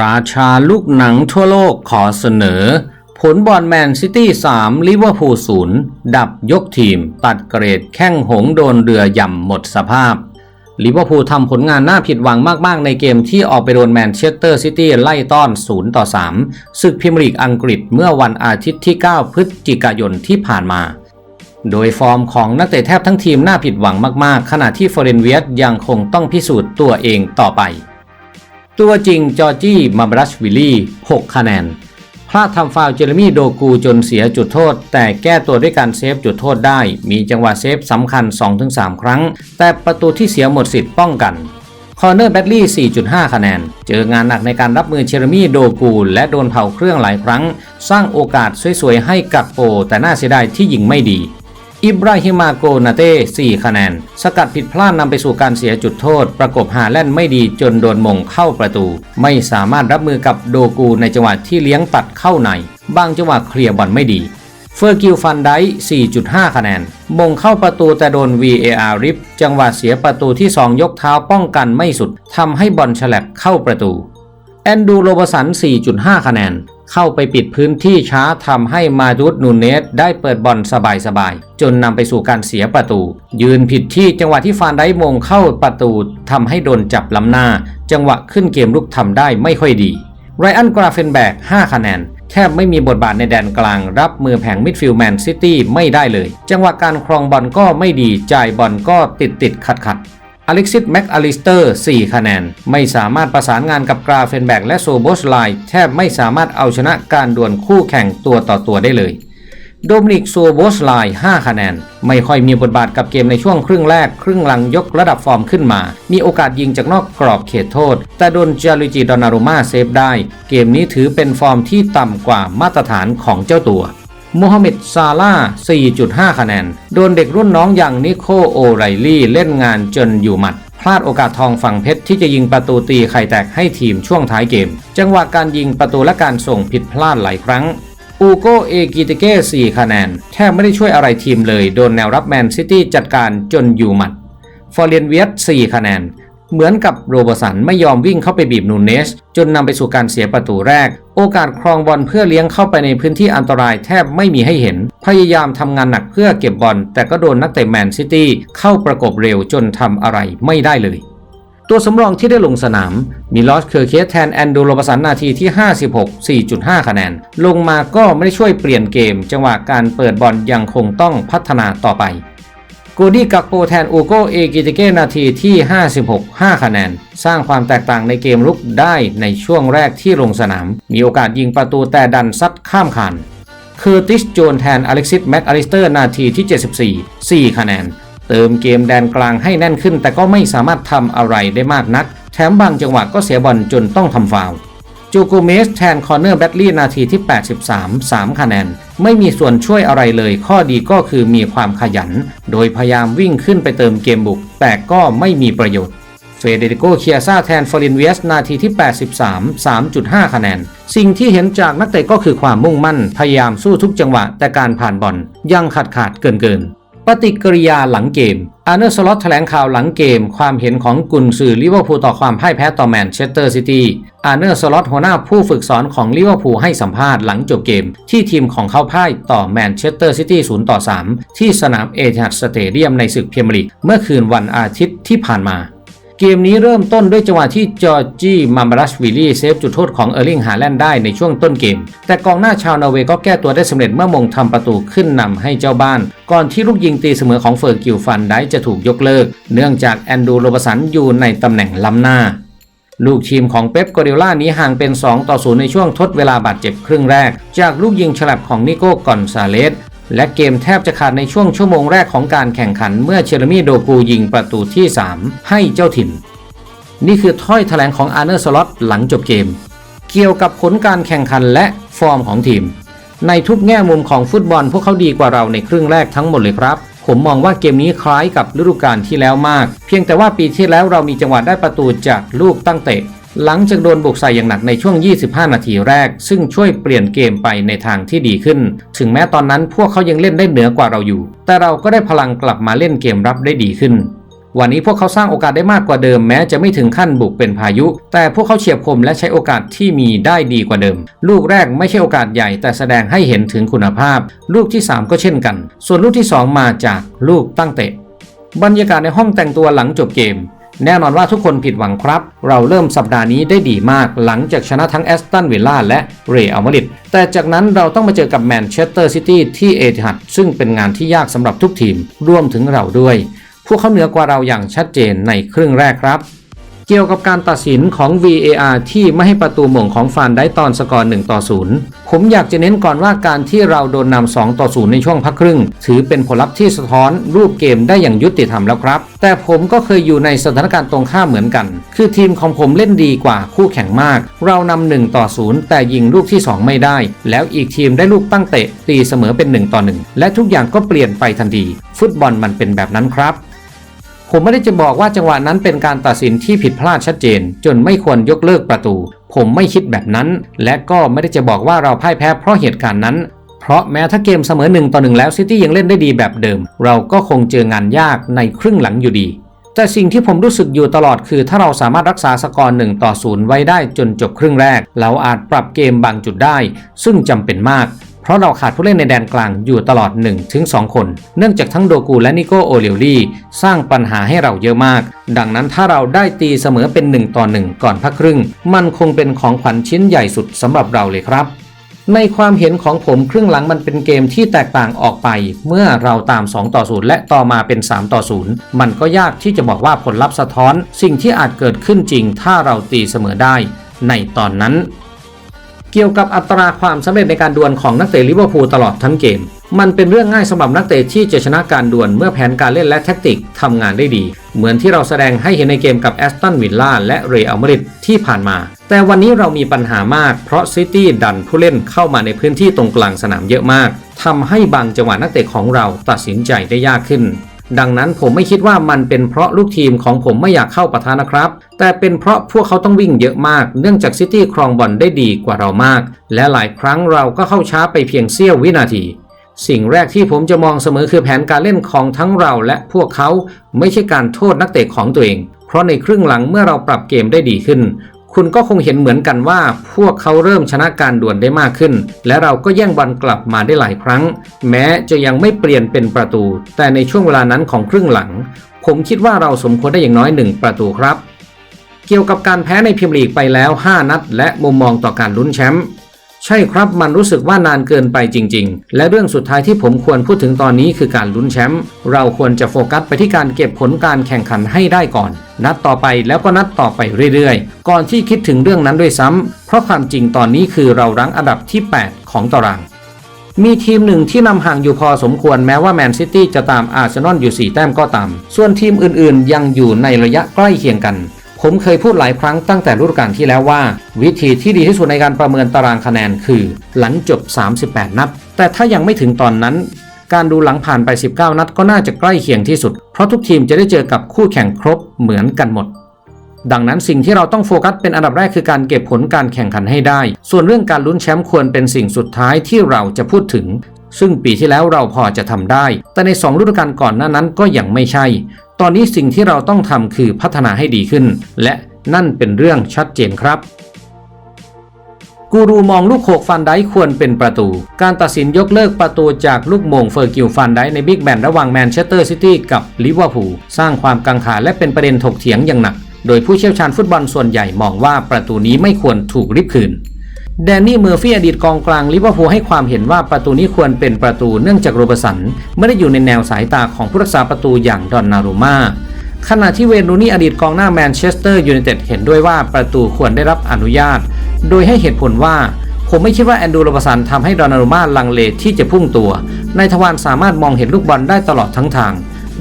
ราชาลูกหนังทั่วโลกขอเสนอ ผลบอลแมนซิตี้ 3 ลิเวอร์พูล0ดับยกทีม ตัดเกรดแข้งหงโดนเรือย่ำหมดสภาพ ลิเวอร์พูลทำผลงานน่าผิดหวังมาก ๆ ในเกมที่ออกไปโดนแมนเชสเตอร์ซิตี้ไล่ต้อน 0 ต่อ 3 ศึกพรีเมียร์ลีกอังกฤษเมื่อวันอาทิตย์ที่ 9 พฤศจิกายนที่ผ่านมาโดยฟอร์มของนักเตะแทบทั้งทีมน่าผิดหวังมาก ๆ ขณะที่ฟอเรนเวียสยังคงต้องพิสูจน์ตัวเองต่อไป ตัวจริงจอร์จี้มาบรัชวิลลี่ 6 คะแนน พลาดทำฟาวเจอร์มี่โดกูจนเสียจุดโทษ แต่แก้ตัวด้วยการเซฟจุดโทษได้ มีจังหวะเซฟสำคัญ 2-3 ครั้ง แต่ประตูที่เสียหมดสิทธิ์ป้องกัน คอร์เนอร์แบดลี่ 4.5 คะแนน เจองานหนักในการรับมือเชอร์มี่โดกูและโดนเผาเครื่องหลายครั้ง สร้างโอกาสสวยๆให้กับโป แต่น่าเสียดายที่ยิงไม่ดี อิบราฮิมาโกนาเต้ 4 คะแนน สกัดผิดพลาดนำไปสู่การเสียจุดโทษ ประกบหาแล่นไม่ดีจนโดนมงเข้าประตู ไม่สามารถรับมือกับโดกูในจังหวะที่เลี้ยงตัดเข้าใน บางจังหวะเคลียร์บอลไม่ดีเฟอร์กิลฟันได4.5 คะแนน มงเข้าประตูแต่โดน VAR ริบจังหวะเสียประตูที่ 2 ยกเท้าป้องกันไม่สุดทำให้บอลฉลับเข้าประตู แอนดูโรบสัน 4.5 คะแนน เข้าไปปิดพื้นที่ช้าทำให้มาดูดนูเนสได้เปิดบอลสบายๆ จนนำไปสู่การเสียประตู ยืนผิดที่จังหวะที่ฟานได้มงเข้าประตูทำให้โดนจับล้ำหน้า จังหวะขึ้นเกมลุกทำได้ไม่ค่อยดีไรอันกราเฟนแบก 5 คะแนน แทบไม่มีบทบาทในแดนกลาง รับมือแผงมิดฟิลด์แมนซิตี้ไม่ได้เลย จังหวะการครองบอลก็ไม่ดี จ่ายบอลก็ติดติดขัดขัด อเล็กซิสแม็กอลิสเตอร์ 4 คะแนน ไม่สามารถประสานงานกับกราเฟนแบกและโซโบสไลแทบไม่สามารถเอาชนะการดวลคู่แข่งตัวต่อตัวได้เลยโดมินิกโซโบสไล5คะแนน ไม่ค่อยมีบทบาทกับเกมในช่วงครึ่งแรก ครึ่งหลังยกระดับฟอร์มขึ้นมา มีโอกาสยิงจากนอกกรอบเขตโทษ แต่โดนจาริจิดอนารุมาเซฟได้ เกมนี้ถือเป็นฟอร์มที่ต่ำกว่ามาตรฐานของเจ้าตัว มฮัมหม็ดซาร่า4.5 คะแนน โดนเด็กรุ่นน้องอย่างนิโคโอไรลี่เล่นงานจนอยู่หมัดพลาดโอกาสทองฝั่งเพชรที่จะยิงประตูตีไข่แตกให้ทีมช่วงท้ายเกม จังหวะการยิงประตูและการส่งผิดพลาดหลายครั้ง อูโกเอกิเตเก้4คะแนน แทบไม่ได้ช่วยอะไรทีมเลย โดนแนวรับแมนซิตี้จัดการจนอยู่หมัด ฟอร์เรนเวียส4คะแนน เหมือนกับโรเบร์สันไม่ยอมวิ่งเข้าไปบีบนูเนส จนนำไปสู่การเสียประตูแรก โอกาสครองบอลเพื่อเลี้ยงเข้าไปในพื้นที่อันตรายแทบไม่มีให้เห็น พยายามทำงานหนักเพื่อเก็บบอล แต่ก็โดนนักเตะแมนซิตี้เข้าประกบเร็วจนทำอะไรไม่ได้เลยตัวสำรองที่ได้ลงสนาม มีลอสเคอร์เคสแทนแอนดูโรบสันนาทีที่ 56 4.5 คะแนน ลงมาก็ไม่ได้ช่วยเปลี่ยนเกม จังหวะการเปิดบอลยังคงต้องพัฒนาต่อไป กูดี้กักโปแทนอูโกเอกิเตเกนาทีที่ 56 5 คะแนน สร้างความแตกต่างในเกมลุกได้ในช่วงแรกที่ลงสนาม มีโอกาสยิงประตูแต่ดันซัดข้ามคานเคอติสโจนแทนอเล็กซิสแม็กอลิสเตอร์นาทีที่ 74 4 คะแนน เติมเกมแดนกลางให้แน่นขึ้น แต่ก็ไม่สามารถทำอะไรได้มากนัก แถมบางจังหวะก็เสียบอลจนต้องทำฟาวล์ จูกูเมสแทนคอร์เนอร์แบตลี่นาทีที่ 83 3 คะแนน ไม่มีส่วนช่วยอะไรเลย ข้อดีก็คือมีความขยัน โดยพยายามวิ่งขึ้นไปเติมเกมบุก แต่ก็ไม่มีประโยชน์เฟเดริโกเคียซาแทนฟอรินเวียสนาทีที่ 83 3.5 คะแนน สิ่งที่เห็นจากนักเตะก็คือความมุ่งมั่น พยายามสู้ทุกจังหวะ แต่การผ่านบอลยังขาดขาดเกินเกิน ปฏิกิริยาหลังเกม อาร์เนอร์สล็อตแถลงข่าวหลังเกม ความเห็นของกุนซือลิเวอร์พูลต่อความพ่ายแพ้ต่อแมนเชสเตอร์ซิตี้อาร์เนอร์สล็อตหัวหน้าผู้ฝึกสอนของลิเวอร์พูลให้สัมภาษณ์หลังจบเกม ที่ทีมของเขาพ่ายต่อแมนเชสเตอร์ซิตี้0ต่อ3ที่สนามเอทิฮัดสเตเดียมในศึกพรีเมียร์ลีกเมื่อคืนวันอาทิตย์ที่ผ่านมา เกมนี้เริ่มต้นด้วยจังหวะที่จอร์จี้มามารัชวิลลี่เซฟจุดโทษของเออร์ลิงฮาแลนด์ได้ในช่วงต้นเกม แต่กองหน้าชาวนอร์เวย์ก็แก้ตัวได้สำเร็จเมื่อมงทำประตูขึ้นนำให้เจ้าบ้าน ก่อนที่ลูกยิงตีเสมอของเฟิร์กิลฟันได้จะถูกยกเลิก เนื่องจากแอนดูโรบสันอยู่ในตำแหน่งล้ำหน้าลูกทีมของเป๊ปกวาร์ดิโอล่านี้ห่างเป็น 2 ต่อ 0 ในช่วงทดเวลาบาดเจ็บครึ่งแรก จากลูกยิงฉลับของนิโก้กอนซาเลส และเกมแทบจะขาดในช่วงชั่วโมงแรกของการแข่งขันเมื่อเชอร์มี่โดกูยิงประตูที่ 3 ให้เจ้าถิ่น นี่คือถ้อยแถลงของอาร์เนอร์สล็อตหลังจบเกม เกี่ยวกับผลการแข่งขันและฟอร์มของทีม ในทุกแง่มุมของฟุตบอลพวกเขาดีกว่าเราในครึ่งแรกทั้งหมดเลยครับ ผมมองว่าเกมนี้คล้ายกับฤดูกาลที่แล้วมาก เพียงแต่ว่าปีที่แล้วเรามีจังหวะได้ประตูจากลูกตั้งเตะ หลังจากโดนบุกใส่อย่างหนักในช่วง 25 นาทีแรก ซึ่งช่วยเปลี่ยนเกมไปในทางที่ดีขึ้น ถึงแม้ตอนนั้นพวกเขายังเล่นได้เหนือกว่าเราอยู่ แต่เราก็ได้พลังกลับมาเล่นเกมรับได้ดีขึ้น วันนี้พวกเขาสร้างโอกาสได้มากกว่าเดิมแม้จะไม่ถึงขั้นบุกเป็นพายุ แต่พวกเขาเฉียบคมและใช้โอกาสที่มีได้ดีกว่าเดิม ลูกแรกไม่ใช่โอกาสใหญ่แต่แสดงให้เห็นถึงคุณภาพ ลูกที่ 3 ก็เช่นกัน ส่วนลูกที่ 2 มาจากลูกตั้งเตะ บรรยากาศในห้องแต่งตัวหลังจบเกม แน่นอนว่าทุกคนผิดหวังครับ เราเริ่มสัปดาห์นี้ได้ดีมากหลังจากชนะทั้งแอสตันวิลล่าและเรอัลมาดริดแต่จากนั้นเราต้องมาเจอกับแมนเชสเตอร์ซิตี้ที่เอทิฮัดซึ่งเป็นงานที่ยากสำหรับทุกทีมรวมถึงเราด้วย พวกเขาเหนือกว่าเราอย่างชัดเจนในครึ่งแรกครับ เกี่ยวกับการตัดสินของ VAR ที่ไม่ให้ประตูหม่งของฟานได้ตอนสกอร์1ต่อ0ผมอยากจะเน้นก่อนว่าการที่เราโดนนำ2ต่อ0ในช่วงพักครึ่ง ถือเป็นผลลัพธ์ที่สะท้อนรูปเกมได้อย่างยุติธรรมแล้วครับ แต่ผมก็เคยอยู่ในสถานการณ์ตรงข้ามเหมือนกัน คือทีมของผมเล่นดีกว่าคู่แข่งมาก เรานำ1ต่อ0แต่ยิงลูกที่ 2 ไม่ได้ แล้วอีกทีมได้ลูกตั้งเตะตีเสมอเป็น1ต่อ1และทุกอย่างก็เปลี่ยนไปทันที ฟุตบอลมันเป็นแบบนั้นครับ ผมไม่ได้จะบอกว่าจังหวะนั้นเป็นการตัดสินที่ผิดพลาดชัดเจน จนไม่ควรยกเลิกประตู ผมไม่คิดแบบนั้น และก็ไม่ได้จะบอกว่าเราพ่ายแพ้เพราะเหตุการณ์นั้นเพราะแม้ถ้าเกมเสมอหนึ่งต่อหนึ่งแล้วซิตี้ยังเล่นได้ดีแบบเดิม เราก็คงเจองานยากในครึ่งหลังอยู่ดี แต่สิ่งที่ผมรู้สึกอยู่ตลอดคือ ถ้าเราสามารถรักษาสกอร์1ต่อ0ไว้ได้จนจบครึ่งแรก เราอาจปรับเกมบางจุดได้ ซึ่งจำเป็นมาก เพราะเราขาดผู้เล่นในแดนกลางอยู่ตลอด 1-2 คน เนื่องจากทั้งโดกูและนิโกโอเลลี่สร้างปัญหาให้เราเยอะมาก ดังนั้นถ้าเราได้ตีเสมอเป็น 1 ต่อ 1 ก่อนพักครึ่ง มันคงเป็นของขวัญชิ้นใหญ่สุดสำหรับเราเลยครับ ในความเห็นของผมครึ่งหลังมันเป็นเกมที่แตกต่างออกไป เมื่อเราตาม 2 ต่อ 0 และต่อมาเป็น 3 ต่อ 0 มันก็ยากที่จะบอกว่าผลลัพธ์สะท้อน สิ่งที่อาจเกิดขึ้นจริง ถ้าเราตีเสมอได้ ในตอนนั้น เกี่ยวกับอัตราความสำเร็จในการดวลของนักเตะลิเวอร์พูลตลอดทั้งเกม มันเป็นเรื่องง่ายสำหรับนักเตะที่จะชนะการดวลเมื่อแผนการเล่นและแท็กติกทำงานได้ดี เหมือนที่เราแสดงให้เห็นในเกมกับแอสตันวิลล่าและเรอัลมาดริดที่ผ่านมา แต่วันนี้เรามีปัญหามากเพราะซิตี้ดันผู้เล่นเข้ามาในพื้นที่ตรงกลางสนามเยอะมากทำให้บางจังหวะนักเตะของเราตัดสินใจได้ยากขึ้น ดังนั้นผมไม่คิดว่ามันเป็นเพราะลูกทีมของผมไม่อยากเข้าปะทะนะครับ แต่เป็นเพราะพวกเขาต้องวิ่งเยอะมาก เนื่องจากซิตี้ครองบอลได้ดีกว่าเรามาก และหลายครั้งเราก็เข้าช้าไปเพียงเสี้ยววินาที สิ่งแรกที่ผมจะมองเสมอคือแผนการเล่นของทั้งเราและพวกเขาไม่ใช่การโทษนักเตะของตัวเอง เพราะในครึ่งหลังเมื่อเราปรับเกมได้ดีขึ้น คุณก็คงเห็นเหมือนกันว่า พวกเขาเริ่มชนะการดวลได้มากขึ้น และเราก็แย่งบอลกลับมาได้หลายครั้ง แม้จะยังไม่เปลี่ยนเป็นประตู แต่ในช่วงเวลานั้นของครึ่งหลัง ผมคิดว่าเราสมควรได้อย่างน้อยหนึ่งประตูครับ เกี่ยวกับการแพ้ในพิมลีกไปแล้ว 5 นัด และมุมมองต่อการลุ้นแชมป์ ใช่ครับมันรู้สึกว่านานเกินไปจริง ๆ และเรื่องสุดท้ายที่ผมควรพูดถึงตอนนี้คือการลุ้นแชมป์เราควรจะโฟกัสไปที่การเก็บผลการแข่งขันให้ได้ก่อน นัดต่อไปแล้วก็นัดต่อไปเรื่อยๆ ก่อนที่คิดถึงเรื่องนั้นด้วยซ้ำเพราะความจริงตอนนี้คือเรารั้งอันดับที่ 8 ของตารางมีทีมหนึ่งที่นำห่างอยู่พอสมควรแม้ว่าแมนซิตี้จะตามอาร์เซนอลอยู่ 4 แต้มก็ตาม ส่วนทีมอื่นๆ ยังอยู่ในระยะใกล้เคียงกัน ผมเคยพูดหลายครั้งตั้งแต่ฤดูกาลที่แล้วว่า วิธีที่ดีที่สุดในการประเมินตารางคะแนนคือ หลังจบ 38 นัด แต่ถ้ายังไม่ถึงตอนนั้น การดูหลังผ่านไป 19 นัดก็น่าจะใกล้เคียงที่สุด เพราะทุกทีมจะได้เจอกับคู่แข่งครบเหมือนกันหมด ดังนั้นสิ่งที่เราต้องโฟกัสเป็นอันดับแรกคือการเก็บผลการแข่งขันให้ได้ ส่วนเรื่องการลุ้นแชมป์ควรเป็นสิ่งสุดท้ายที่เราจะพูดถึงซึ่งปีที่แล้วเราพอจะทำได้ แต่ใน2ฤดูกาลก่อนหน้านั้นก็ยังไม่ใช่ ตอนนี้สิ่งที่เราต้องทำคือพัฒนาให้ดีขึ้น และนั่นเป็นเรื่องชัดเจนครับกูรูมองลูกโขกฟันได้ควรเป็นประตู การตัดสินยกเลิกประตูจากลูกโมงเฟอร์กิลฟันได้ในบิ๊กแมนระหว่างแมนเชสเตอร์ซิตี้กับลิเวอร์พูลสร้างความกังขาและเป็นประเด็นถกเถียงอย่างหนัก โดยผู้เชี่ยวชาญฟุตบอลส่วนใหญ่มองว่าประตูนี้ไม่ควรถูกริบคืน แดนนี่เมอร์ฟี่อดีตกองกลางลิเวอร์พูลให้ความเห็นว่าประตูนี้ควรเป็นประตูเนื่องจากโรบสันไม่ได้อยู่ในแนวสายตาของผู้รักษาประตูอย่างดอนนารูมาขณะที่เวนรูนี่อดีตกองหน้าแมนเชสเตอร์ยูไนเต็ดเห็นด้วยว่าประตูควรได้รับอนุญาต โดยให้เหตุผลว่า ผมไม่คิดว่าแอนดูโรบสันทำให้ดอนนารูมาลังเลที่จะพุ่งตัว ในทวารสามารถมองเห็นลูกบอลได้ตลอดทั้งทาง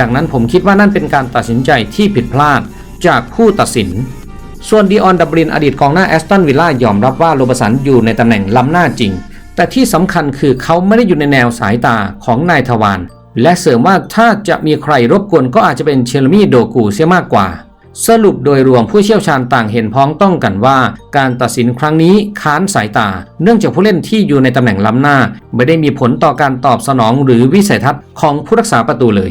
ดังนั้นผมคิดว่านั่นเป็นการตัดสินใจที่ผิดพลาดจากผู้ตัดสิน ส่วนดีออนดับลินอดีตกองหน้าแอสตันวิลล่ายอมรับว่าโรบสันอยู่ในตำแหน่งล้ำหน้าจริง แต่ที่สำคัญคือเขาไม่ได้อยู่ในแนวสายตาของนายทวารและเสริมว่าถ้าจะมีใครรบกวนก็อาจจะเป็นเชลมี่โดกูเสียมากกว่า สรุปโดยรวมผู้เชี่ยวชาญต่างเห็นพ้องต้องกันว่า การตัดสินครั้งนี้ค้านสายตา เนื่องจากผู้เล่นที่อยู่ในตำแหน่งล้ำหน้า ไม่ได้มีผลต่อการตอบสนองหรือวิสัยทัศน์ของผู้รักษาประตูเลย